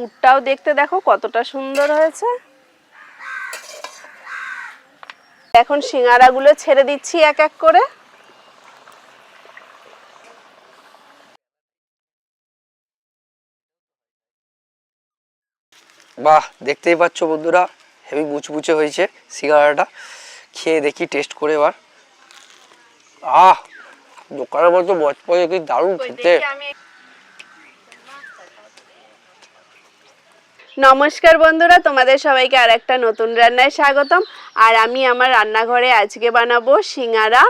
পুরটাও দেখতে দেখো কতটা সুন্দর হয়েছে। এখন সিঙ্গারাগুলো ছেড়ে দিচ্ছি এক এক করে। বাহ দেখতেই পাচ্ছ বন্ধুরা হেভি মুচমুচে হয়েছে সিঙ্গারাটা। খেয়ে দেখি টেস্ট করে এবার। আহ দোকানের মতো মচমচে কি দারুণ খেতে। নমস্কার বন্ধুরা, তোমাদের সবাইকে আর একটা নতুন রান্নায় স্বাগতম। আর আমি আমার রান্নাঘরে আজকে বানাবো সিঙ্গারা।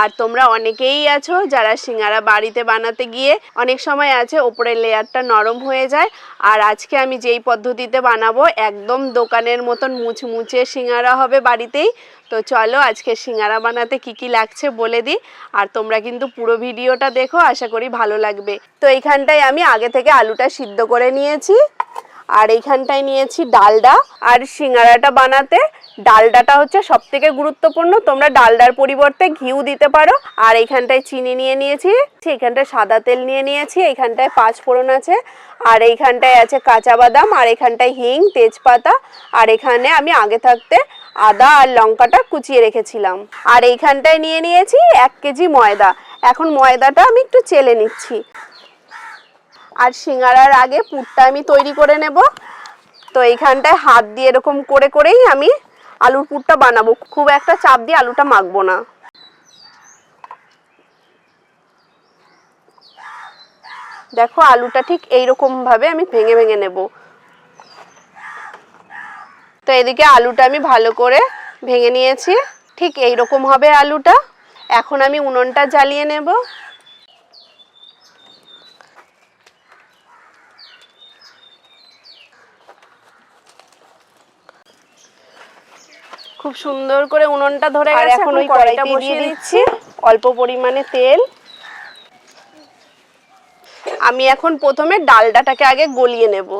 আর তোমরা অনেকেই আছো যারা সিঙ্গারা বাড়িতে বানাতে গিয়ে অনেক সময় আছে, ওপরের লেয়ারটা নরম হয়ে যায়। আর আজকে আমি যেই পদ্ধতিতে বানাবো, একদম দোকানের মতন মুচমুচে সিঙ্গারা হবে বাড়িতেই। তো চলো আজকে সিঙ্গারা বানাতে কি কি লাগছে বলে দিই। আর তোমরা কিন্তু পুরো ভিডিওটা দেখো, আশা করি ভালো লাগবে। তো এইখানটায় আমি আগে থেকে আলুটা সিদ্ধ করে নিয়েছি। আর এইখানটায় নিয়েছি ডালডা আর সিঙ্গারাটা বানাতে। ডালডাটা হচ্ছে সব থেকে গুরুত্বপূর্ণ। তোমরা ডালডার পরিবর্তে ঘিউ দিতে পারো। আর এইখানটায় চিনি নিয়ে নিয়েছি। এইখানটায় সাদা তেল নিয়ে নিয়েছি। এইখানটায় পাঁচ ফোড়ন আছে। আর এইখানটায় আছে কাঁচা বাদাম। আর এখানটায় হিং, তেজপাতা। আর এখানে আমি আগে থাকতে আদা আর লঙ্কাটা কুচিয়ে রেখেছিলাম। আর এইখানটায় নিয়ে নিয়েছি এক কেজি ময়দা। এখন ময়দাটা আমি একটু চেলে নিচ্ছি। আর সিঙ্গারার আগে পুরটা আমি তৈরি করে নেব। তো এইখানটায় হাত দিয়ে এরকম করে করেই আমি আলুর পুরটা বানাবো। খুব একটা চাপ দিয়ে আলুটা মাখবো না। দেখো আলুটা ঠিক এইরকম ভাবে আমি ভেঙে ভেঙে নেব। তো এদিকে আলুটা আমি ভালো করে ভেঙে নিয়েছি। ঠিক এইরকম হবে আলুটা। এখন আমি উনুনটা জ্বালিয়ে নেব। খুব সুন্দর করে উনুনটা ধরে আর গেছে এখন ওই কড়াইটা বসিয়ে দিচ্ছি। অল্প পরিমাণে তেল। আমি এখন প্রথমে ডালডাটাকে আগে গলিয়ে নেব।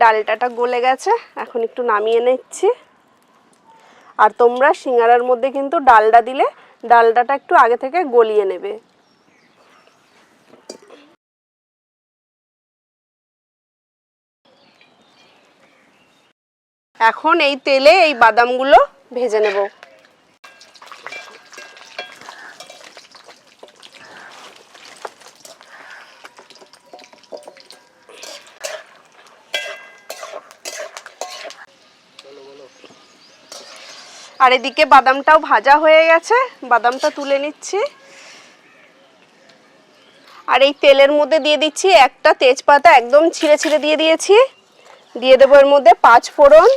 ডালটাটা গলে গেছে এখন একটু নামিয়ে নিচ্ছি। আর তোমরা সিঙ্গারার মধ্যে কিন্তু ডালডা দিলে ডালডাটা একটু আগে থেকে গলিয়ে নেবে। এখন এই তেলে এই বাদামগুলো ভেজে নেব। আর এদিকে বাদামটাও ভাজা হয়ে গেছে। বাদামটা তুলে নিচ্ছি। আর এই তেলের মধ্যে দিয়ে দিচ্ছি একটা তেজপাতা, একদম ছিঁড়ে ছিঁড়ে দিয়ে দিয়েছি। দিয়ে দেবো এর মধ্যে পাঁচ ফোড়ন।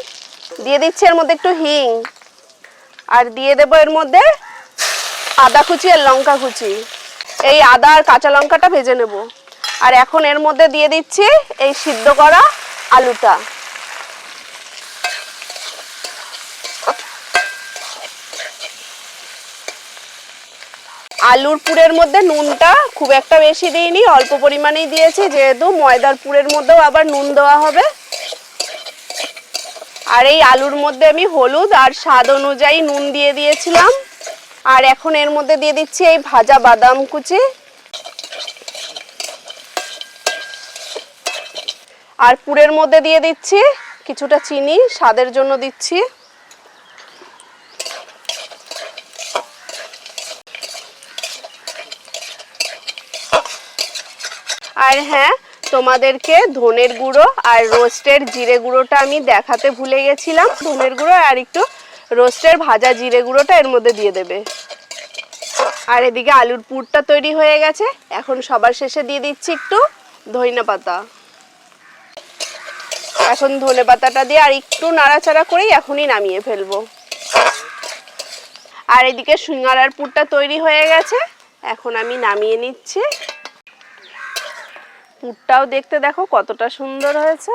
দিয়ে দিচ্ছি এর মধ্যে একটু হিং। আর দিয়ে দেবো এর মধ্যে আদা কুচি আর লঙ্কা কুচি। এই আদা আর কাঁচা লঙ্কাটা ভেজে নেব। আর এখন এর মধ্যে দিয়ে দিচ্ছি এই সিদ্ধ করা আলুটা। আলুর পুরের মধ্যে নুনটা খুব একটা বেশি দিইনি, অল্প পরিমাণেই দিয়েছি, যেহেতু ময়দার পুরের মধ্যেও আবার নুন দেওয়া হবে। আর এই আলুর মধ্যে আমি হলুদ আর স্বাদ অনুযায়ী নুন দিয়ে দিয়েছিলাম। আর এখন এর মধ্যে দিয়ে দিচ্ছি এই ভাজা বাদাম কুচি। আর পুরের মধ্যে দিয়ে দিচ্ছি কিছুটা চিনি, স্বাদের জন্য দিচ্ছি। আর হ্যাঁ তোমাদেরকে ধনের গুঁড়ো আর রোস্টের জিরে গুঁড়োটা আমি দেখাতে ভুলে গেছিলাম। ধনের গুঁড়ো আর একটু রোস্টের ভাজা জিরে গুঁড়োটা এর মধ্যে দিয়ে দেবে। আর এদিকে আলুর পুরটা তৈরি হয়ে গেছে। এখন সবার শেষে দিয়ে দিচ্ছি একটু ধইনা পাতা। এখন ধনে পাতাটা দিয়ে আর একটু নাড়াচাড়া করেই এখনই নামিয়ে ফেলব। আর এদিকে সিঙ্গারার পুরটা তৈরি হয়ে গেছে। এখন আমি নামিয়ে নিচ্ছি। পুরটাও দেখতে দেখো কতটা সুন্দর হয়েছে।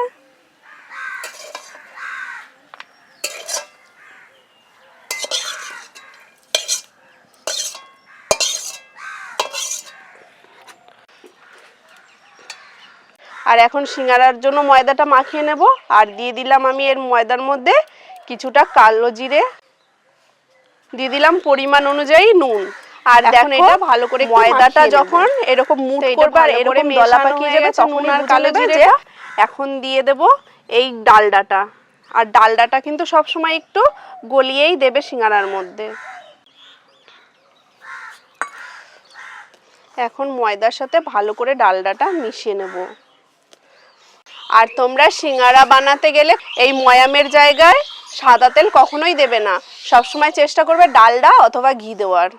আর এখন সিঙ্গারার জন্য ময়দাটা মাখিয়ে নেব। আর দিয়ে দিলাম আমি এর ময়দার মধ্যে কিছুটা কালো জিরে। দিয়ে দিলাম পরিমাণ অনুযায়ী নুন। আর এটা ভালো করে ময়দাটা যখন এরকম মুট করবে আর এরকম দলা পাকিয়ে যাবে তখন আর কালো জিরে এখন দিয়ে দেব এই ডালডাটা। আর ডালডাটা কিন্তু সব সময় একটু গলিয়েই দেবে সিঙ্গারার মধ্যে। এখন ময়দার সাথে ভালো করে ডালডাটা মিশিয়ে নেব। আর তোমরা সিঙ্গারা বানাতে গেলে এই ময়ামের জায়গায় সাদা তেল কখনোই দেবে না। সবসময় চেষ্টা করবে ডালডা অথবা ঘি দেওয়ার।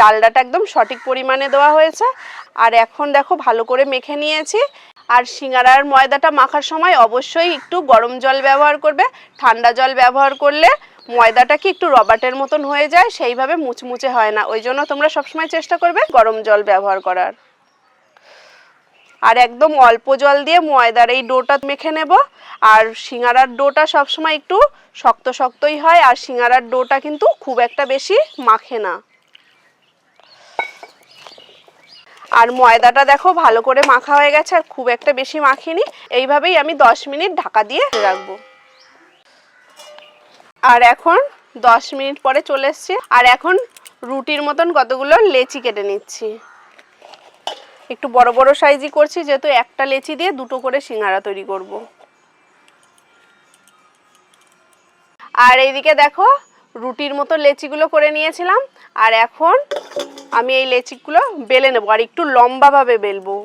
ডালডাটা একদম সঠিক পরিমাণে দেওয়া হয়েছে। আর এখন দেখো ভালো করে মেখে নিয়েছি। আর সিঙ্গারার ময়দাটা মাখার সময় অবশ্যই একটু গরম জল ব্যবহার করবে। ঠান্ডা জল ব্যবহার করলে ময়দাটা কি একটু রবাটের মতন হয়ে যায়, সেইভাবে মুচমুচে হয় না। ওই জন্য তোমরা সবসময় চেষ্টা করবে গরম জল ব্যবহার করার। আর একদম অল্প জল দিয়ে ময়দার এই ডোটা মেখে নেব। আর সিঙ্গারার ডোটা সবসময় একটু শক্ত শক্তই হয়। আর সিঙ্গারার ডোটা কিন্তু খুব একটা বেশি মাখে না। আর ময়দাটা দেখো, ভালো করে মাখা হয়ে গেছে আর খুব একটা বেশি মাখিনি। এইভাবেই আমি দশ মিনিট ঢাকা দিয়ে রাখব। আর এখন দশ মিনিট পরে চলে এসছি। আর এখন রুটির মতন কতগুলো লেচি কেটে নিচ্ছি। একটু বড় বড় সাইজই করছি, যেহেতু একটা লেচি দিয়ে দুটো করে সিঙ্গারা তৈরি করব। আর এইদিকে দেখো রুটির মতো লেচিগুলো করে নিয়েছিলাম, আর এখন আমি এই লেচিগুলো বেলে নেব, আর একটু লম্বাভাবে বেলবো।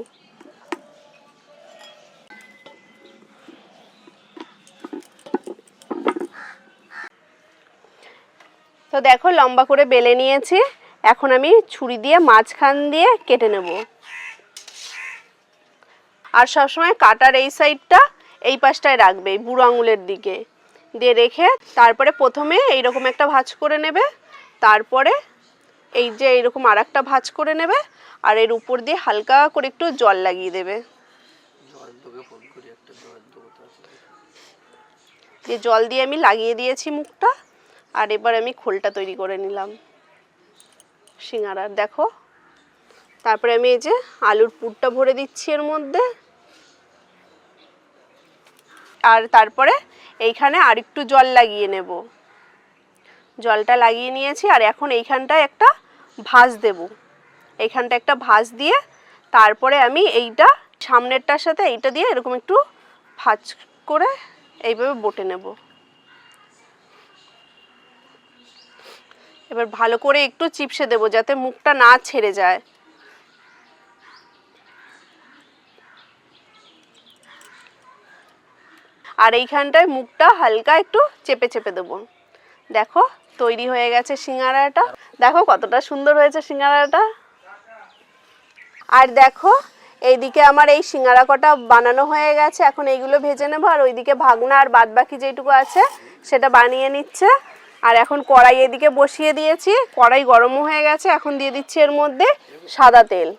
তো দেখো, লম্বা করে বেলে নিয়েছি, এখন আমি ছুরি দিয়ে মাঝখান দিয়ে কেটে নেব। আর সবসময় কাটার এই সাইডটা এই পাশটায় রাখবে বুড়ো আঙুলের দিকে। দিয়ে রেখে তারপরে প্রথমে এইরকম একটা ভাঁজ করে নেবে তারপরে এই যে এইরকম আর একটা ভাঁজ করে নেবে আর এর উপর দিয়ে হালকা করে একটু জল লাগিয়ে দেবে। দিয়ে জল দিয়ে আমি লাগিয়ে দিয়েছি মুখটা আর এবার আমি খোলটা তৈরি করে নিলাম। সিঙ্গারার দেখো। তারপরে আমি এই যে আলুর পুরটা ভরে দিচ্ছি এর মধ্যে। আর তারপরে এইখানে আর একটু জল লাগিয়ে নেব। জলটা লাগিয়ে নিয়েছি আর এখন এইখানটায় একটা ভাঁজ দেব। এইখানটা একটা ভাঁজ দিয়ে তারপরে আমি এইটা সামনেরটার সাথে এইটা দিয়ে এরকম একটু ভাঁজ করে এইভাবে বটে নেব। এবার ভালো করে একটু চিপসে দেবো যাতে মুখটা না ছেড়ে যায়। আর এইখানটায় মুখটা হালকা একটু চেপে চেপে দেবো। দেখো, তৈরি হয়ে গেছে সিঙ্গারাটা। দেখো কতটা সুন্দর হয়েছে সিঙ্গারাটা। আর দেখো, এইদিকে আমার এই সিঙ্গারা কটা বানানো হয়ে গেছে। এখন এইগুলো ভেজে নেব, আর ওইদিকে ভাগনা আর বাদ বাকি যেটুকু আছে সেটা বানিয়ে নিচ্ছে। আর এখন কড়াই এদিকে বসিয়ে দিয়েছি। কড়াই গরমও হয়ে গেছে, এখন দিয়ে দিচ্ছি এর মধ্যে সাদা তেল।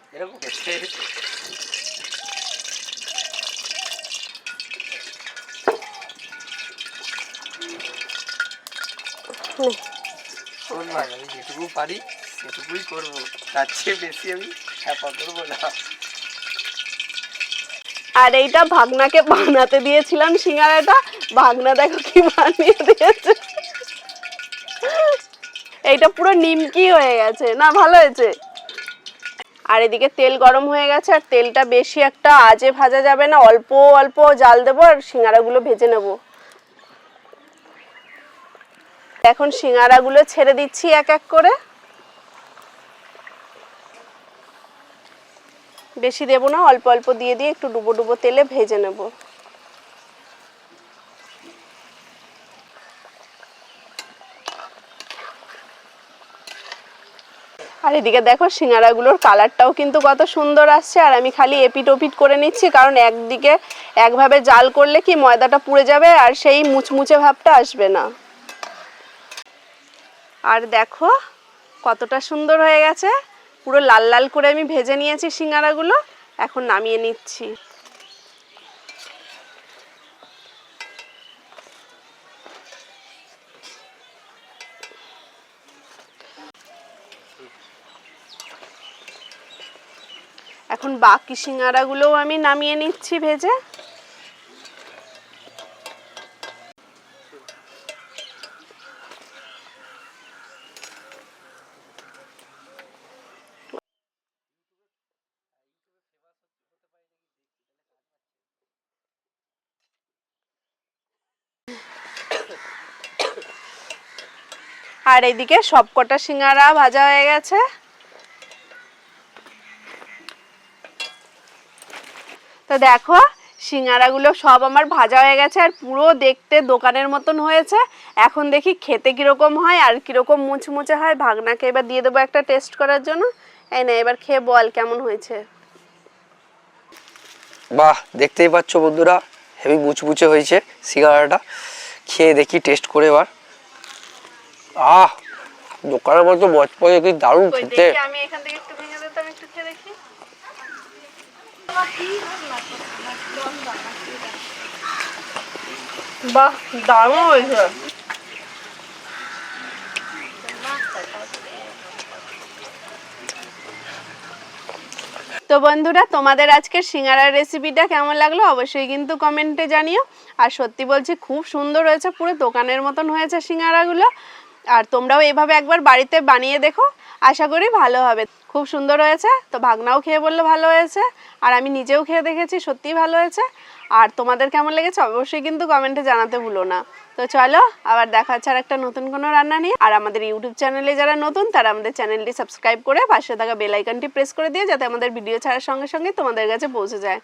আমি যেটুকু পারি সেটুকুই করব। তার চেয়ে বেশি আমি হ্যাপা করব না। আর এইটা ভাগনাকে বানাতে দিয়েছিলাম সিঙ্গারাটা। ভাগনা দেখো কি বানিয়ে দিয়েছে। এইটা পুরো নিমকি হয়ে গেছে। না ভালো হয়েছে। আর এদিকে তেল গরম হয়ে গেছে আর তেলটা বেশি একটা আজে ভাজা যাবে না। অল্প অল্প জাল দেবো আর সিঙ্গারাগুলো ভেজে নেব। এখন সিঙ্গারাগুলো ছেড়ে দিচ্ছি এক এক করে। বেশি দেবো না, অল্প অল্প দিয়ে দিয়ে একটু ডুবো ডুবো তেলে ভেজে নেব। আর এদিকে দেখো সিঙ্গারাগুলোর কালারটাও কিন্তু কত সুন্দর আসছে, আর আমি খালি এপিট ওপিট করে নিচ্ছি, কারণ একদিকে একভাবে জাল করলে কি ময়দাটা পুড়ে যাবে, আর সেই মুচমুচে ভাবটা আসবে না। আর দেখো কতটা সুন্দর হয়ে গেছে। পুরো লাল লাল করে আমি ভেজে নিয়েছি সিঙ্গারাগুলো। এখন নামিয়ে নিচ্ছি। এখন বাকি সিঙ্গারাগুলোও আমি নামিয়ে নিচ্ছি ভেজে। আর এদিকে সবকটা সিঙ্গারা ভাজা হয়ে গেছে। তো দেখো, সিঙ্গারাগুলো সব আমার ভাজা হয়ে গেছে আর পুরো দেখতে দোকানের মতন হয়েছে। এখন দেখি খেতে কীরকম হয় আর কীরকম মুচমুচে হয়। ভাগনাকে এবার দিয়ে দেবো একটা টেস্ট করার জন্য। এই না, এবার খেয়ে বল কেমন হয়েছে। বাহ, দেখতেই পাচ্ছ বন্ধুরা, হেভি মুচমুচে হয়েছে সিঙ্গারাটা। খেয়ে দেখি, টেস্ট করে এবার। আহ দোকানের মতো কি দারুণ খেতে। আমি এখান থেকে একটু ভেঙে দিতাম একটু খেয়ে দেখি। বাহ দারুণ হয়েছে। তো বন্ধুরা তোমাদের আজকের সিঙ্গারার রেসিপিটা কেমন লাগল অবশ্যই কিন্তু কমেন্টে জানিও। আর সত্যি বলছি খুব সুন্দর হয়েছে পুরো দোকানের মতন হয়েছে সিঙ্গারাগুলো। আর তোমরাও এভাবে একবার বাড়িতে বানিয়ে দেখো। আশা করি ভালো হবে। খুব সুন্দর হয়েছে। তো ভাগনাও খেয়ে বলল ভালো হয়েছে। আর আমি নিজেও খেয়ে দেখেছি, সত্যিই ভালো হয়েছে। আর তোমাদের কেমন লেগেছে অবশ্যই কিন্তু কমেন্টে জানাতে ভুলো না। তো চলো, আবার দেখা হচ্ছে আর একটা নতুন কোনো রান্না নিয়ে। আর আমাদের ইউটিউব চ্যানেলে যারা নতুন, তারা আমাদের চ্যানেলটি সাবস্ক্রাইব করে পাশে থাকা বেল আইকনটি প্রেস করে দিয়ে যাতে আমাদের ভিডিও ছাড়ার সঙ্গে সঙ্গে তোমাদের কাছে পৌঁছে যায়।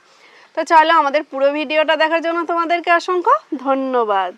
তো চলো, আমাদের পুরো ভিডিওটা দেখার জন্য তোমাদেরকে অসংখ্য ধন্যবাদ।